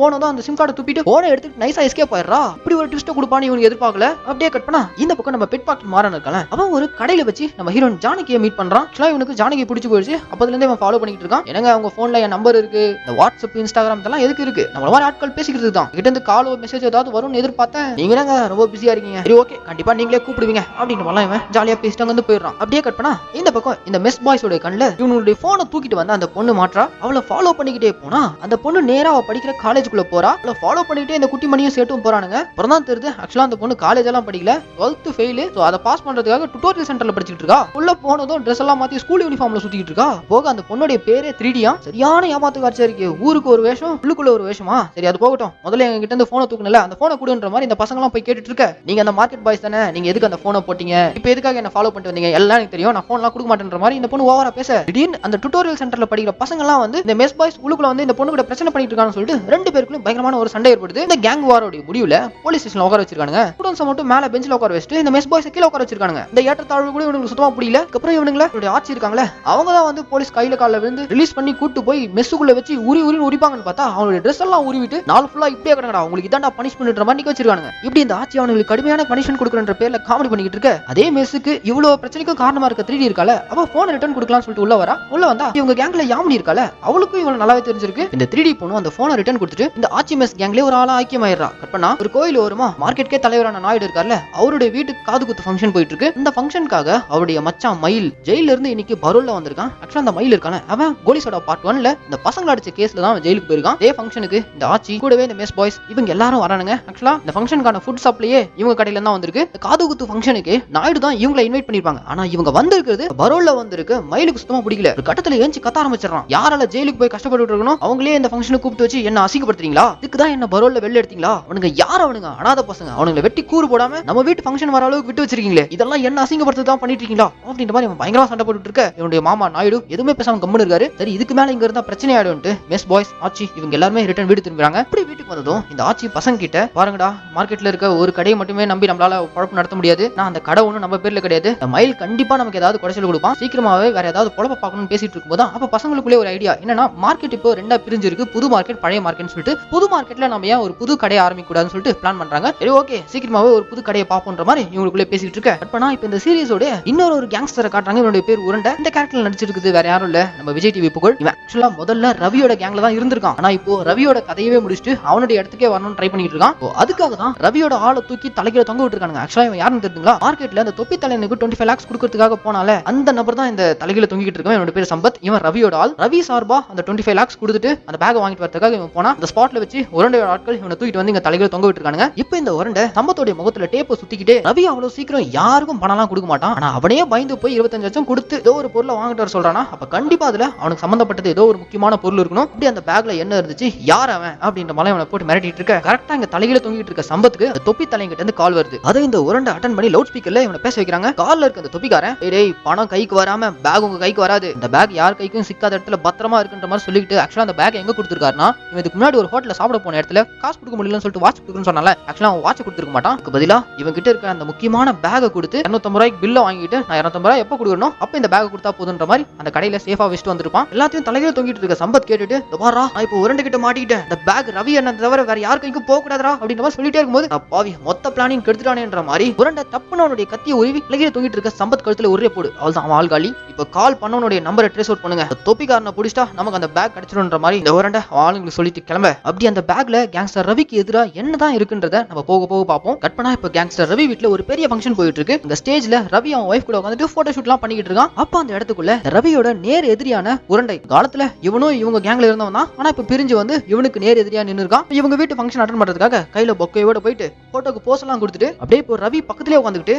போனதும் அந்த சிம் கார்டை துப்பிட்டு போன எடுத்து நைஸா எஸ்கேப் ஆயிடுறா. இப்படி ஒரு ட்விஸ்ட் கொடுப்பான்னு இவங்க எதிர்பார்க்கல. அப்படியே கட் பண்ணா இந்த பக்கம் நம்ம பெட் பாக்கெட் மாறன் இருக்கலாம் அவன் ஒரு கடையில வச்சு நம்ம ஹீரோன் ஜானகியை மீட் பண்றான். ஆக்சுவலா இவனுக்கு ஜானகி பிடிச்சு போயிடுச்சு. அப்பதுல இருந்து அவன் ஃபாலோ பண்ணிட்டு இருக்கான் எனக்கு அவங்க போன்ல என் நம்பர் இருக்கு? இந்த வாட்ஸ்அப் இன்ஸ்டாகிராம் இதெல்லாம் எதுக்கு இருக்கு? நம்மள மாதிரி ஆட்கள் பேசிக்கிறது தான் கிட்ட இருந்து காலோ மெசேஜ் ஏதாவது வரும்னு எதிர்பார்த்தேன். நீங்க என்னங்க ரொம்ப பிஸியா இருக்கீங்க? சரி ஓகே கண்டிப்பா நீங்களே கூப்பிடுவீங்க. அப்படின்னு வரலாம் இவன் ஜாலியா பேசிட்டு அங்க வந்து போயிடுறான். அப்படியே கட் பண்ணா இந்த பக்கம் இந்த மெஸ் பாய்ஸோட கண்ணுல இவனுடைய போனை தூக்கிட்டு வந்து அந்த பொண்ணு மாற்றா அவளை ஃபாலோ பண்ணிக்கிட்டு போனா அந்த பொண்ணு நேரா அவ படிக்கிற காலேஜுக்குள்ள போறா. அவளை ஃபாலோ பண்ணிட்டே இந்த குட்டி மணியும் சேர்த்தும் போறானுங்க. அப்புறம் தான் தெரியுது ஆக்சுவலா அந்த பொண்ணு காலேஜ் எல்லாம் படிக்கல. டுவெல்த் ஃபெயில் ஸோ அதை பாஸ் பண்றதுக்காக டுட்டோரியல் சென்டர்ல படிச்சிட்டு இருக்கா. உள்ள போனதும் ட்ரெஸ் எல்லாம் மாத்தி ஸ்கூல் யூனிஃபார்ம்ல சுத்திட்டு இருக்கா. போக அந்த பொண்ணுடைய பேரே த்ரீடியா. சரியான ஏமாத்து காட்சியா இருக்கு. ஊருக்கு ஒரு வேஷம் உள்ளுக்குள்ள ஒரு வேஷமா? சரி அது போகட்டும். முதல்ல எங்க கிட்ட இருந்து போனை தூக்கணும்ல அந்த போனை கொடுன்ற மாதிரி இந்த பசங்க எல்லாம் போய் கேட்டுட்டு இருக்க. நீங்க அந்த மார்க்கெட் பாய்ஸ் தானே? நீங்க எதுக்கு அந்த போனை போட்டீங்க? இப்போ எதுக்காக என்ன ஃபாலோ பண்ணிட்டு வந்தீங்க? எல்லாம் எனக்கு தெரியும். நான் போன்லாம் கொடுக்க மாட்டேன்ற மாதிரி இந்த பொண்ணு ஓவரா பேச. திடீர்னு அந்த டுட்டோரியல் சென்டர்ல படிக்கிற பசங்க எல்லாம் வந்து இந்த மெஸ் பாய்ஸ் உள்ளுக்குள்ள வந்து இந்த பொண்ணு கூட பிரச்சனை பண்ணிட்டு இருக்கான்னு சொல்லிட்டு ரெண்டு பேருக்குள்ள பயங்கரமான ஒரு சண்டை ஏற்படுது. இந்த கேங் வாரோட முடிவுல போலீஸ் ஸ்டேஷன்ல உட்கார வச்சிருக்காங்க ஸ்டூடெண்ட்ஸ் மட்டும் மேல பெஞ்சில் உட்கார வச்சுட்டு இந்த மெஸ் பாய்ஸ் கீழே உட்கார வச்சிருக்காங்க இந்த ஏற்றத்தாழ்வு கூட இவங்களுக்கு சுத்தமா புரியல. அப்புறம் இவனுங்கள ஆட்சி இருக்காங்களே அவங்க தான் வந்து போலீஸ் கையில காலில் விழுந்து ரிலீஸ் பண்ணி கூட்டு போய் மெஸ்ஸுக்குள்ள வச்சு உரி உரின்னு உரிப்பாங்கன்னு பார்த்தா அவனுடைய ட்ரெஸ் எல்லாம் உருவிட்டு நாள் ஃபுல்லா இப்படியே கிடங்கடா உங்களுக்கு இதாண்டா பனிஷ்மெண்ட்ன்ற மாதிரி நிக்க வச்சிருக்காங்க இப்படி இந்த ஆட்சி அவனுக்கு கடுமையான பனிஷ்மெண்ட் கொடுக்குறன்ற பேர்ல காமெடி பண்ணிக்கிட்டு இருக்க அதே மெஸ்ஸுக்கு இவ்வளவு பிரச்சனைக்கும் காரணமா இருக்க த்ரீ இருக்கால அப்போ போன் ரிட்டர்ன் கொடுக்கலாம்னு சொல்லிட்டு உள்ள வரா. உள்ள வந்தா இவங்க கேங்ல யாமினி இருக்கால அவளுக்கும் இவன் தெரிஞ்சிருக்கு. இந்த த்ரீ டி பொண்ணு அந்த போனை ரிட்டர்ன் கொடுத்துட்டு இந்த ஆச்சி மெஸ் கேங்லயே ஒரு ஆளா ஐக்கியமாயிடுறா கட் பண்ணா ஒரு கோயில் ஓரமா மார்க்கெட்கே தலைவரான நாயுடு இருக்கார்ல அவருடைய வீட்டுக்கு காது குத்து ஃபங்க்ஷன் போயிட்டு இருக்கு இந்த ஃபங்க்ஷனுக்காக அவருடைய மச்சான் மயில் ஜெயில இருந்து இன்னைக்கு பரோல்ல வந்திருக்கான். ஆக்சுவலா அந்த மயில் இருக்கான அவன் கோலிசோட பார்ட் ஒன்ல இந்த பசங்க அடிச்ச கேஸ்ல தான் ஜெயிலுக்கு போயிருக்கான். இதே ஃபங்க்ஷனுக்கு இந்த ஆட்சி கூடவே இந்த மெஸ் பாய்ஸ் இவங்க எல்லாரும் வரானுங்க. ஆக்சுவலா இந்த ஃபங்க்ஷனுக்கான ஃபுட் சப்ளையே இவங்க கடையில தான் வந்திருக்கு. காது குத்து ஃபங்க்ஷனுக்கு நாயுடு தான் இவங்களை இன்வைட் பண்ணிருப்பாங்க ஆனா இவங்க வந்திருக்கிறது பரோல்ல வந்திருக்கு. மயிலுக்கு சுத்தமா பிடிக்கல. ஒரு கட்டத்துல ஏஞ்சி கத்த ஆரம்பிச்சிடறான். யாரால ஜெயிலுக்கு போய் கஷ்டப்பட்டு இருக்கணும் அவங்களே இந்த ஃபங்க்ஷனுக்கு கூப்பிட்டு வச்சு என்ன அசிங்கப்படுத்துறீங்களா? இதுக்கு தான் என்ன பரோல்ல வெளில எடுத்தீங்களா? அவனுங்க யார் அவனுங்க? அனாத பசங்க. அவனுங்களை வெட்டி கூறு போடாம நம்ம வீட்டு ஃபங்க்ஷன் வர அளவுக்கு விட்டு வச்சிருக்கீங்களே. இதெல்லாம் என்ன அசிங்கப்படுத்து தான் பண்ணிட்டு இருக்கீங்களா அப்படின்ற மாதிரி பயங்கரமா சண்டை போட்டுட்டு இருக்க. இவனுடைய மாமா நாயுடு எதுவுமே பேசாம கம்முன்னு இருக்காரு. சரி இதுக்கு மேல இங்க இருந்தா பிரச்சனை ஆயிடும்ட்டு மெஸ் பாய்ஸ் ஆச்சி இவங்க எல்லாருமே ரிட்டர்ன் வீடு திரும்புறாங்க. அப்படி வீட்டுக்கு வந்ததும் இந்த ஆச்சி பசங்க கிட்ட பாருங்கடா மார்க்கெட்ல இருக்க ஒரு கடையை மட்டுமே நம்பி நம்மளால குழப்பம் நடத்த முடியாது. நான் அந்த கடை ஒன்றும் நம்ம பேர்ல கிடையாது. இந்த மயில் கண்டிப்பா நமக்கு ஏதாவது குறைச்சல் கொடுப்பான். சீக்கிரமாவே வேற ஏதாவது குழப்ப பார்க்கணும்னு பேசிட்டு இருக்கும்போது அப்ப பசங்களுக்குள்ளே ஒரு ஐடியா என்னன்னா மார்க்கெட் இப்போ ரெண்டா பிரிஞ்சு இருக்கு புது மார்க்கெட் பழைய மார்க்கெட்னு சொல்லிட்டு புது மார்க்கெட்ல நம்ம ஏன் ஒரு புது கடையை ஆரம்பிக்க கூடாதுன்னு சொல்லிட்டு பிளான் பண்றாங்க. சரி ஓகே சீக்கிரமாவே ஒரு புது கடையை பாப்போன்ற மாதிரி இவங்களுக்குள்ளே பேசிட்டு இருக்க பட் பண்ணா இப்போ இந்த சீரிஸோட இன்னொரு ஒரு கேங்ஸ்டரை காட்டுறாங்க. இவனுடைய பேர் உருண்டை. இந்த கேரக்டர் நடிச்சிருக்குது வேற யாரும் இல்ல. நம்ம விஜய் டிவி புகழ். இவன் ஆக்சுவலா முதல்ல ரவியோட கேங்ல தான் இருந்திருக்கான். ஆனா இப்போ ரவியோட கதையவே முடிச்சுட்டு அவனுடைய இடத்துக்கே வரணும்னு ட்ரை பண்ணிட்டு இருக்கான். அதுக்காக தான் ரவியோட ஆளை தூக்கி தலைக்கிற தொங்க விட்டுருக்காங்க ஆக்சுவலா இவன் யாருன்னு தெரிஞ்சுங்களா? மார்க்கெட்ல அந்த தொப்பி தலைனுக்கு டுவெண்ட்டி ஃபைவ் லேக்ஸ் கொடுக்கறதுக்காக போனால அந்த நபர் தான் இந்த தலைகீழ தொங்கிட்டு இருக்கான் என்னோட பேர் சம்பத். இவன் ரவியோட ஆள். ரவி சார்பா அந்த டுவெண்ட்டி ஃபைவ் லேக்ஸ் கொடுத்துட்டு அந்த பேக் வாங்கிட்டு வரதுக்காக இவன் போனா அந்த ஸ்பாட்ல வச்சு உரண்டை ஆட்கள் இவனை தூக்கிட்டு வந்து இங்க தலைகள் தொங்க விட்டுருக்காங்க இப்போ இந்த உரண்டை சம்பத்தோட முகத்துல டேப்பை சுத்திக்கிட்டு ரவி அவ்வளவு சீக்கிரம் யாருக்கும் பணம்லாம் கொடுக்க மாட்டான். ஆனா அவனே பயந்து போய் இருபத்தஞ்சு லட்சம் கொடுத்து ஏதோ ஒரு பொருளை வாங்கிட்டு வர சொல்றானா? அப்ப கண்டிப்பா அதுல அவனுக்கு சம்பந்தப்பட்டது ஏதோ ஒரு முக்கியமான பொருள் இருக்கணும். இப்படி அந்த பேக்ல என்ன இருந்துச்சு? யார் அவன்? அப்படின்ற மாதிரி அவனை போட்டு மிரட்டிட்டு இருக்க. கரெக்டா இங்க தலையில தொங்கிட்டு இருக்க சம்பத்துக்கு அந்த தொப்பி தலைங்கிட்ட இருந்து கால் வருது. அதை இந்த உரண்டை அட்டன் பண்ணி லவுட் ஸ்பீக்கர்ல இவனை பேச வைக்கிறாங்க. கால்ல இருக்க அந்த தொப்பிக்காரன் "டேய், பணம் கைக்கு வராம பேக் உங்க கைக்கு வராது. இந்த பேக் யார் கைக்கும் சிக்காத இடத்துல பத்திரமா இருக்குன்ற மாதிரி சொல்லிட்டு ஆக்சுவலா அந்த பேக் எங்க கொடுத்துருக்காருன்னா இவன் இதுக்கு முன்னாடி ஒரு ஹோட்டல்ல சாப்பிட போன இடத்துல காசு கொடுக்க முடியலன்னு சொல்லிட்டு வாட்ச் கொடுக்குன்னு சொன்னால ஆக்சுவலா அவன் வாட்ச் கொடுத்துருக்க மாட்டான். அதுக்கு பதிலா இவன் கிட்ட இருக்க அந்த முக்கியமான பேக்கை கொடுத்து இரநூத்தம்பது ரூபாய்க்கு பில்ல வாங்கிட்டு நான் இரநூத்தம்பது ரூபாய் எப்போ கொடுக்கணும் அப்ப இந்த பேக் கொடுத்தா போதுன்ற மாதிரி அந்த கடையில சேஃபா வச்சுட்டு வந்திருப்பான். எல்லாத்தையும் தலையில தொங்கிட்டு இருக்க சம்பத் கேட்டுட்டு "இதோ நான் இப்போ உரண்டு கிட்ட மாட்டிக்கிட்டேன். இந்த பேக் ரவி என்ன தவிர வேற யாருக்கும் கைக்கும் போக கூடாதா அப்படின்ற மாதிரி சொல்லிட்டே இருக்கும்போது பாவி மொத்த பிளானிங் கெடுத்துட்டானேன்ற மாதிரி உரண்ட தப்புன்னு அவனுடைய கத்தியை உருவி தலையில தொங்கிட்டு இருக்க சம்பத் கழுத்துல ஒரே போடு. அவள் தான் அவன் ஆள்காலி இப்போ கால் பண்ணவனுடைய நம்பரை ட்ரேஸ் அவுட் பண்ணுங்க. தொப்பிக்காரனை பிடிச்சிட்டா நமக்கு அந்த பேக் கிடைச்சிடும்ன்ற மாதிரி இந்த ஓரண்ட ஆளுங்களுக்கு சொல்லிட்டு கிளம்ப. அப்படி அந்த பேக்ல கேங்ஸ்டர் ரவிக்கு எதிராக என்னதான் இருக்குன்றத நம்ம போக போக பார்ப்போம். கட்பனா இப்ப கேங்ஸ்டர் ரவி வீட்டுல ஒரு பெரிய ஃபங்க்ஷன் போயிட்டு இருக்கு இந்த ஸ்டேஜ்ல ரவி அவன் ஒய்ஃப் கூட உட்காந்துட்டு போட்டோ ஷூட்லாம் பண்ணிக்கிட்டு இருக்கான். அப்ப அந்த இடத்துக்குள்ள ரவியோட நேர் எதிரியான உரண்டை. காலத்துல இவனும் இவங்க கேங்ல இருந்தவன் தான். ஆனா இப்ப பிரிஞ்சு வந்து இவனுக்கு நேர் எதிரியா நின்று இருக்கான். இவங்க வீட்டு ஃபங்க்ஷன் அட்டன் பண்றதுக்காக கையில பொக்கையோட போயிட்டு போட்டோக்கு போஸ் எல்லாம் கொடுத்துட்டு அப்படியே இப்போ ரவி பக்கத்துலயே உட்காந்துக்கிட்டு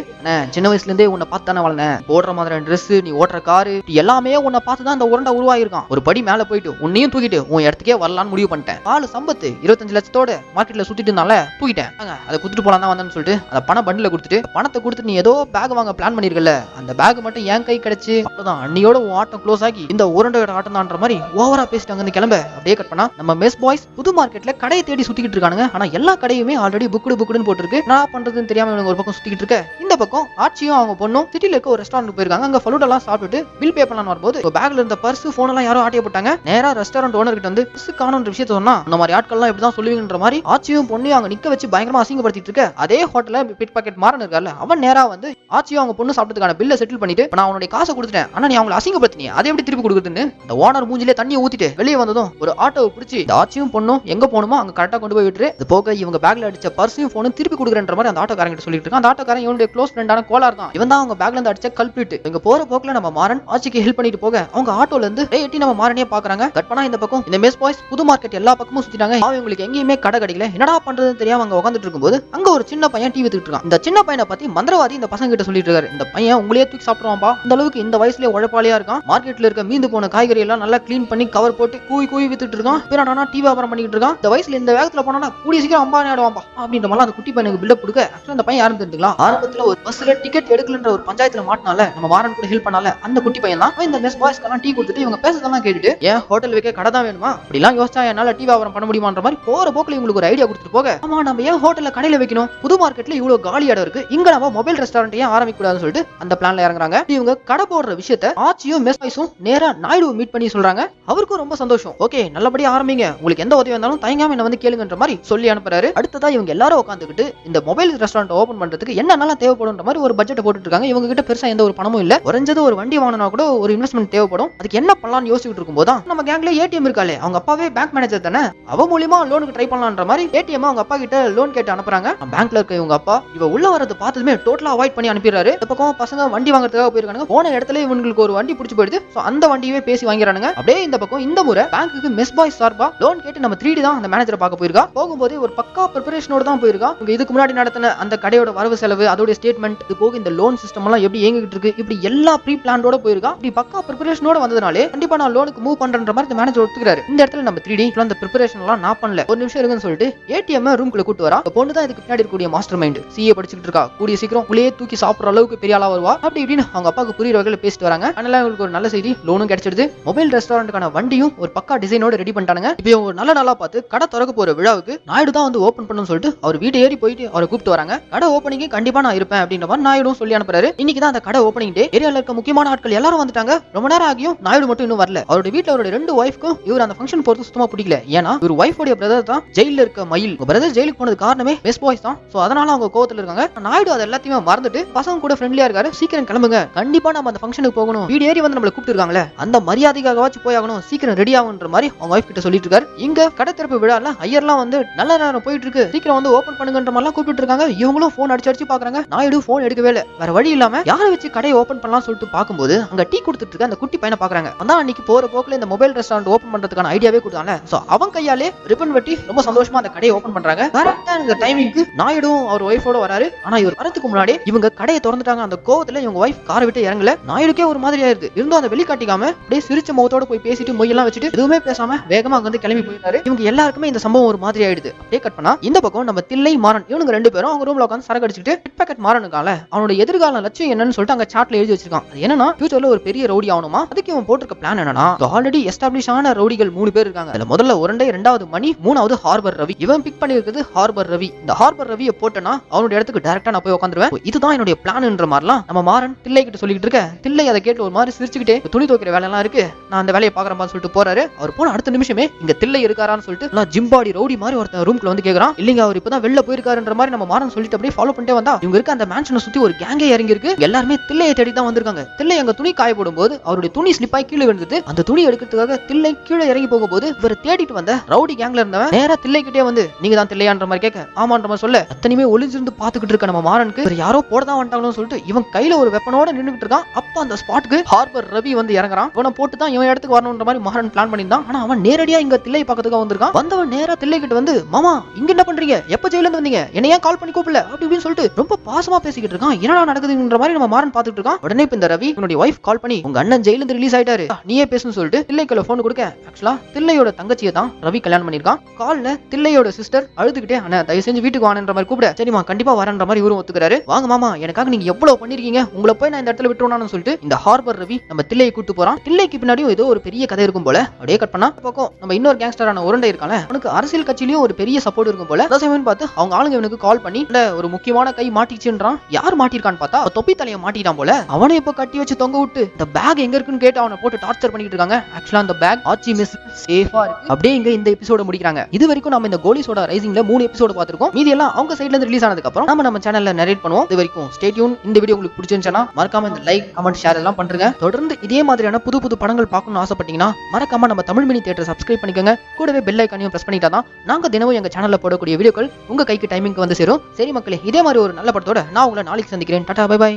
சின்ன வயசுல இருந்தே உன்னை பார்த்து தானே வளர்ந்தேன். போடுற மாதிரி ட்ரெஸ் நீ ஓட்டுற காரு எல்லாமே உன்னை பார்த்து தான் அந்த உருண்டை உருவாயிருக்கான் ஒரு படி மேல போயிட்டு உன்னையும் தூக்கிட்டு உன் இடத்துக்கே வரலாம்னு முடிவு பண்ணிட்டேன். ஆளு சம்பத்து இருபத்தஞ்சு லட்சத்தோட மார்க்கெட்ல சுத்திட்டு இருந்தால தூக்கிட்டேன். அதை குடுத்துட்டு போலாம் தான் வந்தேன்னு சொல்லிட்டு அந்த பண பண்டில கொடுத்துட்டு பணத்தை கொடுத்து நீ ஏதோ பேக் வாங்க பிளான் பண்ணிருக்கல அந்த பேக் மட்டும் என் கை கிடைச்சு அவ்வளவுதான். அன்னியோட உன் ஆட்டம் க்ளோஸ் ஆகி இந்த உரண்ட ஆட்டம் தான்ற மாதிரி ஓவரா பேசிட்டாங்க இந்த கிளம்ப. அப்படியே கட் பண்ணா நம்ம மெஸ் பாய்ஸ் புது மார்க்கெட்ல கடையை தேடி சுத்திக்கிட்டு இருக்கானுங்க. ஆனா எல்லா கடையுமே ஆல்ரெடி புக்குடு புக்குடுன்னு போட்டுருக்கு. நான் பண்றதுன்னு தெரியாம ஒரு பக்கம் சுத்திக்கிட்டு இருக்க. இந்த பக்கம் ஆட்சியும் அவங்க பொண்ணும் சிட்டில இருக்க ஒரு ரெஸ்டாரண்ட் போயிருக்காங்க. அங்க ஃபலூட் எல்லாம் சாப்பிட்டுட்டு பில் பே பண்ணலாம் வரும்போது பேக்ல இருந்த பர்ஸ் போன் எல்லாம் யாரும் ஆட்டிய போட்டாங்க. நேரா ரெஸ்டாரண்ட் ஓனர் கிட்ட வந்து பஸ் காணுன்ற விஷயத்த சொன்னா இந்த மாதிரி ஆட்கள்லாம் இப்படி தான் சொல்லுவீங்கன்ற மாதிரி ஆச்சியும் பொண்ணையும் அங்க நிக்க வச்சு பயங்கரமா அசிங்கப்படுத்திட்டு இருக்க. அதே ஹோட்டல்ல பிட் பாக்கெட் மாறன் இருக்கார்ல அவன் நேரா வந்து ஆச்சியும் அவங்க பொண்ணு சாப்பிட்டதுக்கான பில்ல செட்டில் பண்ணிட்டு நான் உன்னுடைய காசை கொடுத்துட்டேன். ஆனா நீ அவங்களை அசிங்கப்படுத்தினி அதை எப்படி திருப்பி கொடுக்குதுன்னு இந்த ஓனர் மூஞ்சிலே தண்ணியை ஊத்திட்டு வெளியே வந்ததும் ஒரு ஆட்டோவை பிடிச்சி இந்த ஆச்சியும் பொண்ணும் எங்க போகணுமோ அங்க கரெக்டா கொண்டு போய் விட்டுரு. இது போக இவங்க பேக்ல அடிச்ச பர்ஸையும் போனும் திருப்பி கொடுக்குறன்ற மாதிரி அந்த ஆட்டோக்காரங்க சொல்லிட்டு இருக்கான். அந்த ஆட்டோக்காரன் இவனுடைய க்ளோஸ் ஃப்ரெண்டான கோலார் தான். இவன் தான் அவங்க பேக்ல இருந்து அடிச்ச கல்பிட்டு இங்க போற போக்குல நம்ம மாறன் ஆச்சிக்கு ஹெல்ப் பண்ணிட்டு போக அவங்க ஆட்டோல இருந்து எட்டி நம்ம மாறனே பாக்குறாங்க. கட் ஆனா இந்த பக்கம் இந்த மெஸ் பாய்ஸ் புது மார்க்கெட் எல்லா பக்கமும் சுத்திட்டாங்க. அவன் இவங்களுக்கு எங்கேயுமே கடை கிடைக்கல. என்னடா பண்றதுன்னு தெரியாம அங்க உட்காந்துட்டு இருக்கும்போது அங்க ஒரு சின்ன பையன் டிவி வித்துட்டு இருக்கான். இந்த சின்ன பையனை பத்தி மந்திரவாதி இந்த பசங்க கிட்ட சொல்லிட்டு இருக்காரு. இந்த பையன் உங்களையே தூக்கி சாப்பிடுவான்பா இந்த அளவுக்கு இந்த வயசுலயே உழைப்பாளியா இருக்கான். மார்க்கெட்ல இருக்க மீந்து போன காய்கறி எல்லாம் நல்லா க்ளீன் பண்ணி கவர் போட்டு கூவி கூவி வித்துட்டு இருக்கான். பின்னாடானா டிவி வியாபாரம் பண்ணிட்டு இருக்கான்? இந்த வயசுல இந்த வேகத்துல போனா கூடிய சீக்கிரம் அம்பானி ஆடுவான்பா அப்படின்ற மாதிரி அந்த குட்டி பையனுக்கு பில்டப் கொடுக்க ஆக்சுவலா அந்த பையன் யாரும் தெரிஞ்சுக்கலாம் ஆரம்பத்துல ஒரு பஸ்ல டிக்கெட் எடுக்கலன்ற ஒரு பஞ்சாயத்துல மாட்டினால நம்ம வாரன் கூட ஹெல்ப் பண்ணால அந்த குட்டி பையன் தான். இந்த மெஸ் பாய்ஸ்க்கெல்லாம் டீ கொடுத்துட்டு இவங்க பேசுறதெல்லாம் கேட்டுட்டு ஏன் ஹோட்டல் இருக்கே கடை தான் வேணுமா? அப்படிலாம் யோசிச்சா என்னால டீ வியாபாரம் பண்ண முடியுமான்ற மாதிரி போற போக்குல இவங்களுக்கு ஒரு ஐடியா கொடுத்துட்டு போக. ஆமா நம்ம ஏன் ஹோட்டல்ல கடையில வைக்கணும்? புது மார்க்கெட்ல இவ்வளவு காலி இடம் இருக்கு. இங்க நம்ம மொபைல் ரெஸ்டாரண்ட் ஏன் ஆரம்பிக்க கூடாதுன்னு சொல்லிட்டு அந்த பிளான்ல இறங்குறாங்க. இவங்க கடை போடுற விஷயத்த ஆச்சியும் மெஸ்பாய்ஸும் நேரா நாயுடு மீட் பண்ணி சொல்றாங்க. அவருக்கும் ரொம்ப சந்தோஷம். ஓகே நல்லபடியா ஆரம்பிங்க. உங்களுக்கு எந்த உதவி வந்தாலும் தயங்காம என்ன வந்து கேளுங்கன்ற மாதிரி சொல்லி அனுப்புறாரு. அடுத்ததா இவங்க எல்லாரும் உட்காந்துக்கிட்டு இந்த மொபைல் ரெஸ்டாரண்ட் ஓபன் பண்றதுக்கு என்னென்னலாம் தேவைப்படும்ன்ற மாதிரி ஒரு பட்ஜெட் போட்டுட்டு இருக்காங்க. இவங்க கிட்ட பெருசா எந்த ஒரு பணமும் இல்ல. குறைஞ்சது ஒரு வண்டி வாங்கினா கூட ஒரு இன்வெஸ்ட்மெண்ட் தேவைப்படும். அதுக்கு என்ன பண்ணலாம்னு யோசிச்சுட்டு இருக்கும்போது நம்ம நம்ம பேங்க்ல ஏடிஎம் இருக்காளே அவங்க அப்பாவே பேங்க் மேனேஜர் தானே? அவ மூலியமா லோனுக்கு ட்ரை பண்ணலான்ற மாதிரி ஏடிஎம் அவங்க அப்பா கிட்ட லோன் கேட்டு அனுப்புறாங்க. பேங்க்ல இருக்க இவங்க அப்பா இவ உள்ள வரது பார்த்ததுமே டோட்டலா அவாய்ட் பண்ணி அனுப்பிடுறாரு. இந்த பக்கம் பசங்க வண்டி வாங்குறதுக்காக போயிருக்காங்க போன இடத்துல இவங்களுக்கு ஒரு வண்டி பிடிச்சி போயிடுது. அந்த வண்டியவே பேசி வாங்கிறானுங்க அப்படியே இந்த பக்கம் இந்த முறை பேங்க்குக்கு மெஸ் பாய் சார்பா லோன் கேட்டு நம்ம த்ரீ தான் அந்த மேனேஜரை பார்க்க போயிருக்கா. போகும்போதே ஒரு பக்கா ப்ரிப்பரேஷனோட தான் போயிருக்கா. இவங்க இதுக்கு முன்னாடி நடத்தின அந்த கடையோட வரவு செலவு அதோட ஸ்டேட்மெண்ட் இது போக இந்த லோன் சிஸ்டம் எல்லாம் எப்படி இயங்கிட்டு இருக்கு இப்படி எல்லா ப்ரீ பிளானோட போயிருக்கா. இப்படி பக்கா ப்ரிப்பரேஷனோட வந்ததுனாலே கண்டிப்பா நான் லோனுக்கு மூவ் பண்ற மாதிரி இந்த மேனேஜர் ஒத்துக்கிறாரு இந்த இடத்துல நம்ம த்ரீ டி அந்த ப்ரிப்பரேஷன் எல்லாம் நான் பண்ணல. ஒரு நிமிஷம் இருக்குன்னு சொல்லிட்டு ஏடிஎம் ரூம்குள்ள கூட்டு வரா. பொண்ணு தான் இதுக்கு பின்னாடி இருக்கக்கூடிய மாஸ்டர் மைண்ட் சிஏ படிச்சுட்டு இருக்கா. கூடிய சீக்கிரம் உள்ளே தூக்கி சாப்பிடுற அளவுக்கு பெரிய ஆளா வருவா. அப்படி இப்படின்னு அவங்க அப்பாவுக்கு புரியுற வகையில் பேசிட்டு வராங்க. அதனால அவங்களுக்கு ஒரு நல்ல செய்தி லோனும் கிடைச்சிடுது. மொபைல் ரெஸ்டாரண்ட்டுக்கான வண்டியும் ஒரு பக்கா டிசைனோட ரெடி பண்ணிட்டாங்க இப்போ ஒரு நல்ல நாளா பார்த்து கடை திறக்க போற விழாவுக்கு நாயுடு தான் வந்து ஓபன் பண்ணணும்னு சொல்லிட்டு அவர் வீட்டு ஏறி போயிட்டு அவரை கூப்பிட்டு வராங்க. கடை ஓப்பனிங்கு கண்டிப்பா நான் இருப்பேன் அப்படின்ற மாதிரி நாயுடும் சொல்லி அனுப்புறாரு. இன்னைக்கு தான் அந்த கடை ஓப்பனிங் டே ஏரியால இருக்க முக்கியமான ஆட்கள் எல்லாரும் வந்துட்டாங்க. ரொம்ப நேரம் ஆகியும் நாயுடு மட்டும் இன்னும் வரல. அவருடைய வீட்டில் அவருடைய ரெண்டு ஒய்ஃப்க்கும் இவர் அந்த ஃபங்க்ஷன் போறது சுத்தமா பிடிக்கல. ஏன்னா இவர் ஒய்ஃபோடைய பிரதர் தான் ஜெயில இருக்க மயில். பிரதர் ஜெயிலுக்கு போனது காரணமே பெஸ்ட் பாய்ஸ் தான். சோ அதனால அவங்க கோவத்துல இருக்காங்க. நாயுடு அது எல்லாத்தையுமே மறந்துட்டு பசங்க கூட ஃப்ரெண்ட்லியா இருக்காரு. சீக்கிரம் கிளம்புங்க. கண்டிப்பா நம்ம அந்த ஃபங்க்ஷனுக்கு போகணும். வீடு ஏறி வந்து நம்மள கூப்பிட்டு அந்த மரியாதைக்காகவாச்சும் போய் ஆகணும். சீக்கிரம் ரெடி ஆகுன்ற மாதிரி அவங்க ஒய்ஃப் கிட்ட சொல்லிட்டு இருக்காரு. இங்க கடை திறப்பு விழால ஐயர்லாம் வந்து நல்ல நேரம் போயிட்டு இருக்கு. சீக்கிரம் வந்து ஓபன் பண்ணுங்கன்ற மாதிரிலாம் கூப்பிட்டு இருக்காங்க. இவங்களும் போன் அடிச்சு அடிச்சு பாக்குறாங்க. நாயுடு போன் எடுக்கவே இல்ல. வேற வழி இல்லாம யாரை வச்சு கடையை ஓபன் பண்ணலாம் சொல்லிட்டு பாக்கும்போது அங்க டீ கொடுத்துட்டு இருக்க அந்த குட்டி பையனை பாக்குறாங்க. அதான் அன்னைக்கு போற போக்குல இந்த மொபைல் ரெஸ்டாரண்ட் ஓபன் பண்றதுக்கான ஐடியாவே கொடுத்தாங்க சோ அவன் கையாலே ரிப்பன் வெட்டி ரொம்ப சந்தோஷமா அந்த கடையை ஓபன் பண்றாங்க. கரெக்டா இந்த டைமிங்க்கு நாயுடும் அவர் ஒய்ஃபோட வராரு. ஆனா இவர் வரதுக்கு முன்னாடி இவங்க கடையை திறந்துட்டாங்க. அந்த கோவத்துல இவங்க ஒய்ஃப் காரை விட்டு இறங்கல. நாயுடுக்கே ஒரு மாதிரி ஆயிருது. இருந்தும் அதை வெளிக்காட்டிக்காம அப்படியே சிரிச்ச முகத்தோட போய் பேசிட்டு மொய்யெல்லாம் வச்சுட்டு எதுவுமே பேசாம வேகமா அங்க வந்து கிளம்பி போயிட்டாரு. இவங்க எல்லாருக்குமே இந்த சம்பவம் ஒரு மாதிரி ஆயிடுது. அப்படியே கட் பண்ணா இந்த பக்கம் நம்ம தில்லை மாறன் இவனுங்க ரெண்டு பேரும் அவங்க ரூம்ல உட்காந்து சரக்கு அடிச்சுட்டு பிட் மாறனுக்கால அவனோட எதிர்கால லட்சியம் என்னன்னு சொல்லிட்டு அங்க சாட்ல எழுதி வச்சிருக்கான். அது என்னன்னா ஃபியூச்சர்ல ஒரு பெரிய ரவுடி ஆகணுமா? அதுக்கு இவன் போட்டிருக்க பிளான் என்னன்னா ஆல்ரெடி எஸ்டாப்ளிஷ் ஆன ரவுடிகள் மூணு பேர் இருக்காங்க. அதுல முதல்ல உரண்டை இரண்டாவது மணி மூணாவது ஹார்பர் ரவி. இவன் பிக் பண்ணிருக்கிறது ஹார்பர் ரவி. இந்த ஹார்பர் ரவியை போட்டனா அவனுடைய இடத்துக்கு டேரக்டா நான் போய் உட்காந்துருவேன் இதுதான் என்னுடைய பிளான்ன்ற மாதிரிலாம் நம்ம மாறன் தில்லை கிட்ட சொல்லிட்டு இருக்க. தில்லை அதை கேட்டு ஒரு மாதிரி சிரிச்சுக்கிட்டே துணி துவைக்கிற வேலை எல்லாம் இருக்கு. நான் அந்த வேலையை பாக்குறேன் சொல்லிட்டு போறாரு. அவர் போன அடுத்த நிமிஷமே இங்க தில்லை இருக்காரான்னு சொல்லிட்டு நான் ஜிம்பாடி ரவுடி மாதிரி ஒருத்தன் ரூம்ல வந்து கேக்குறான். இல்லைங்க அவர் இப்பதான் வெளில போயிருக்காருன்ற மாதிரி நம்ம மாறன் சொல்லிட்டு அப்படியே ஃபாலோ பண்ணிட்டே வந்தா இவங்க இருக்க அந்த மேன்ஷனை சுத்தி ஒரு கேங்கே இறங்கி இருக்கு எல்லாருமே தில்லையை தேடி தான் வந்திருக்காங்க. தில்லை அங்க துணி காய போடும்போது அவருடைய துணி ஸ்லிப்பாய் கீழே விழுந்துட்டு அந்த துணி எடுக்கிறதுக்காக தில்லை கீழே இறங்கி போகும்போது இவர் தேடிட்டு வந்த ரவுடி கேங்ல இருந்தவன் நேரா தில்லை கிட்டே வந்து நீங்க தான் தில்லையான்ற மாதிரி கேட்க ஆமான்ற மாதிரி சொல்ல அத்தனையுமே ஒளிஞ்சிருந்து பாத்துக்கிட்டு இருக்க நம்ம மாறனுக்கு இவர் யாரோ போட தான் சொல்லிட்டு இவன் கையில ஒரு வெப்பனோட நின்னுகிட்டு இருக்கான். அப்ப அந்த ஸ்பாட்டுக்கு ஹார்பர் ரவி வந்து இறங்குறான். இவனை போட்டு தான் இவன் இடத்துக்கு வரணுன்ற மாதிரி மாறன் பிளான் பண்ணியிருந்தான். ஆனா அவன் நேரடியா இங்க தில்லை பக்கத்துக்கு வந்திருக்கான். வந்தவன் நேரா தில்லை கிட்ட வந்து மாமா இங்க என்ன பண்றீங்க? எப்ப ஜெயில இருந்து வந்தீங்க? என்ன ஏன் கால் பண்ணி கூப்பிடல? அப்படி இப்படின்னு சொல்லிட்டு ரொம்ப பாசமா பேசிக்கிட்டு இருக்கான். என்னடா நடக்குதுன்ற மாதிரி நம்ம மாறன் பாத்துட்டு இருக்கான். உடனே இப்ப இந்த ரவி உன்னுடைய ஒய்ஃப் கால் பண்ணி உங்க அண்ணன் ஜெயில இருந்து ரிலீஸ் ஆயிட்டாரு. நீயே பேசுன்னு சொல்லிட்டு தில்லைக்குள்ள போன் கொடுக்க. ஆக்சுவலா தில்லையோட தங்கச்சியை தான் ரவி கல்யாணம் பண்ணிருக்கான் காலில் தில்லையோட சிஸ்டர் அழுதுகிட்டே அண்ணா தயவு செஞ்சு வீட்டுக்கு வாங்கன்ற மாதிரி கூப்பிட. சரிமா கண்டிப்பா வரன்ற மாதிரி இவரும் ஒத்துக்கிறாரு. வாங்க மாமா எனக்காக நீங்க எவ்வளவு பண்ணிருக்கீங்க? உங்களை போய் நான் இந்த இடத்துல விட்டுருவானு சொல்லிட்டு இந்த ஹார்பர் ரவி நம்ம தில்லையை கூட்டு போறான். தில்லைக்கு பின்னாடியும் ஏதோ ஒரு பெரிய கதை இருக்கும் போல. அப்படியே கட் பண்ணா பக்கம் நம்ம இன்னொரு கேங்ஸ்டரான உருண்டை இருக்கால அவனுக்கு அரசியல் கட்சியிலயும் ஒரு பெரிய சப்போர்ட் இருக்கும் போல. அந்த பார்த்து அவங்க ஆளுங்க இவனுக்கு கால் பண்ணி ஒரு முக்கியமான கை மாட்டிச்சுன்றான் யார் மாட்டிருக்கான்னு பார்த்தா அவன் தொப்பி தலையை மாட்டிட்டான் போல. அவனை இப்ப கட்டி வச்சு தொங்க விட்டு இந்த பேக் எங்க இருக்குன்னு கேட்டு அவனை போட்டு டார்ச்சர் பண்ணிட்டு இருக்காங்க. ஆக்சுவலா அந்த பேக் பிளாக் ஆச்சி மிஸ் சேஃபா இருக்கு. அப்படியே இங்க இந்த எபிசோட முடிக்கிறாங்க. இது வரைக்கும் நம்ம இந்த கோலிஸோட ரைசிங்ல மூணு எபிசோடு பார்த்திருக்கோம். மீதி எல்லாம் அவங்க சைடுல இருந்து ரிலீஸ் ஆனதுக்கு அப்புறம் நம்ம நம்ம சேனல்ல நரேட் பண்ணுவோம். இது வரைக்கும் ஸ்டேட்யூன் இந்த வீடியோ உங்களுக்கு பிடிச்சிருந்துச்சுன்னா மறக்காம இந்த லைக் கமெண்ட் ஷேர் எல்லாம் பண்றீங்க தொடர்ந்து இதே மாதிரியான புது புது படங்கள் பார்க்கணும்னு ஆசைப்பட்டீங்கன்னா மறக்காம நம்ம தமிழ் மினி தேட்டர் சப்ஸ்கிரைப் பண்ணிக்கோங்க. கூடவே பெல் ஐக்கானையும் பிரஸ் பண்ணிட்டா தான் நாங்க தினமும் எங்க சேனல்ல போடக்கூடிய வீடியோக்கள் உங்க கைக்கு டைமிங்க்கு வந்து சேரும். சரி மக்களே இதே மாதிரி ஒரு நல்ல படத்தோட நான் உங்களை நாளைக்கு சந்திக்கிறேன். Tata bye by